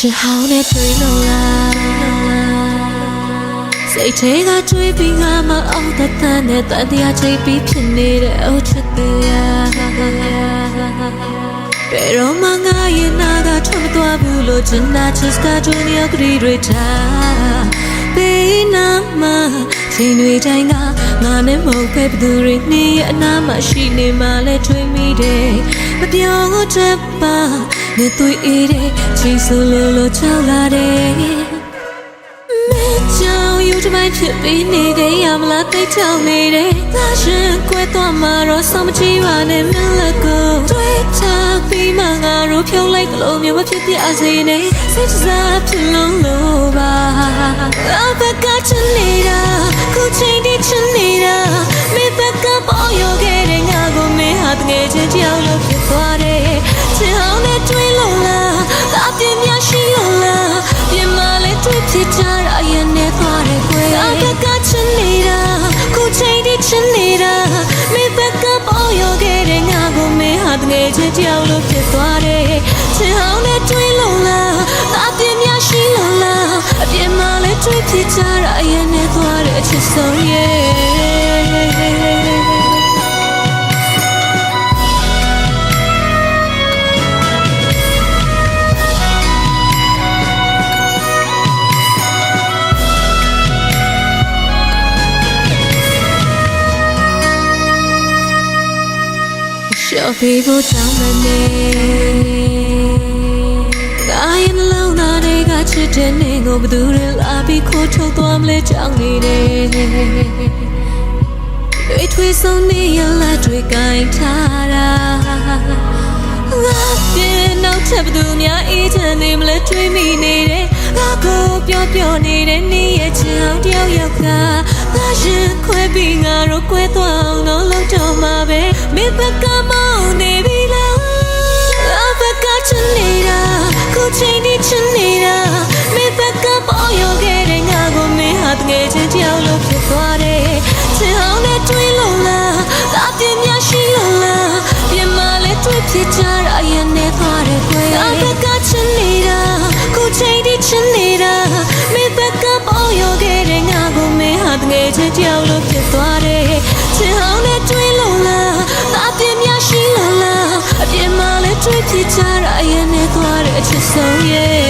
ချစ်ဟောင်းနဲ့တွေ့လို့လားစိတ်ထဲကတွေးပြီးငါမအောင်တတန်နဲ့တန်တရားချိတ်ပြီးဖြစ်နေတဲ့အချစ်တရားဘယ်တော့မှငါရဲ့နာကထွက်မသွားဘူးလို့ချင်တာချစ်စကားတွေမြောက်ကလေးတွေထားဘေးနာမှာချိန်တွေတိုင်းကငါနဲ့မဟုတ်ပဲဘသူတွေနေအနာမရှိနေမှလဲတွေးမိတယ်မပြောတတ်ပါ နေသူအေးတဲ့ချိန်ဆိုလို့လို့ချောက်လာတယ်မဲချောင်ယူတမိုင်းဖြစ်ပြီးနေတယ်ရမလားတိတ်ချောင်းနေတယ်သာရှင်ကွဲသွားမှာတော့စောင့်မကြည့်ပါနဲ့မလက်ကိုတွေ့ချပြီးမှငါတို့ဖြုံးလိုက်သလိုမျိုးမဖြစ်ပြစေနဲ့စိတ်စားဖြစ်လုံးလို့ပါအဘကချင်နေတာခုချိန် ဖြစ်ကြတာရင်နဲ့သွားတယ်ကွယ်အဘကချင်နေတာခုချိန်ဒီချင်နေတာမေဘကပေါ်ရောခဲ့တဲ့ငါကိုမင်းဟာတကယ်ချင်းကြောက်လို့ဖြစ်သွားတယ်ချင်အောင်နဲ့တွေးလို့လားဒါပြင်းများရှိလို့လားအပြင်မှာလဲတွေ့ဖြစ်ကြတာရင်နဲ့သွားတယ်ချစ်ဆုံးရဲ့ ရှော့ပြီးဖို့တောင်းမနေဒါရင်လုံးသားတွေကချစ်တဲ့နေကိုဘယ်သူတွေလာပြီးခိုးထုတ်သွားမလဲကြောက်နေတယ်တွေထွေးဆုံးနေရလက်တွေကင်ထားတာငါပြေနောက်ထပ်ဘယ်သူများအေးချမ်းနေမလဲတွေးမိနေတယ်ငါကိုပြောပြောနေတဲ့နေရဲ့ချောင်းတယောက်ယောက်ကငါရင်ခွဲပြီးငါတို့ကွဲသွားအောင်တော့လောက်တော့မှာပဲမေဘက ဖြစ်ကြတာရင်နဲ့သွားတယ်ကွယ်အဘကချင်နေတာခုချိန်ဒီချင်နေတာမေဘကပေါ်ရောခဲ့တဲ့ငါကိုမင်းဟာတကယ်ချင်းကြောက်လို့ဖြစ်သွားတယ်ချင်အောင်နဲ့တွေးလို့လားဒါပြင်းများရှိလို့လားအပြင်မှာလဲတွေ့ဖြစ်ကြတာရင်နဲ့သွားတဲ့အချစ်ဆုံးရဲ့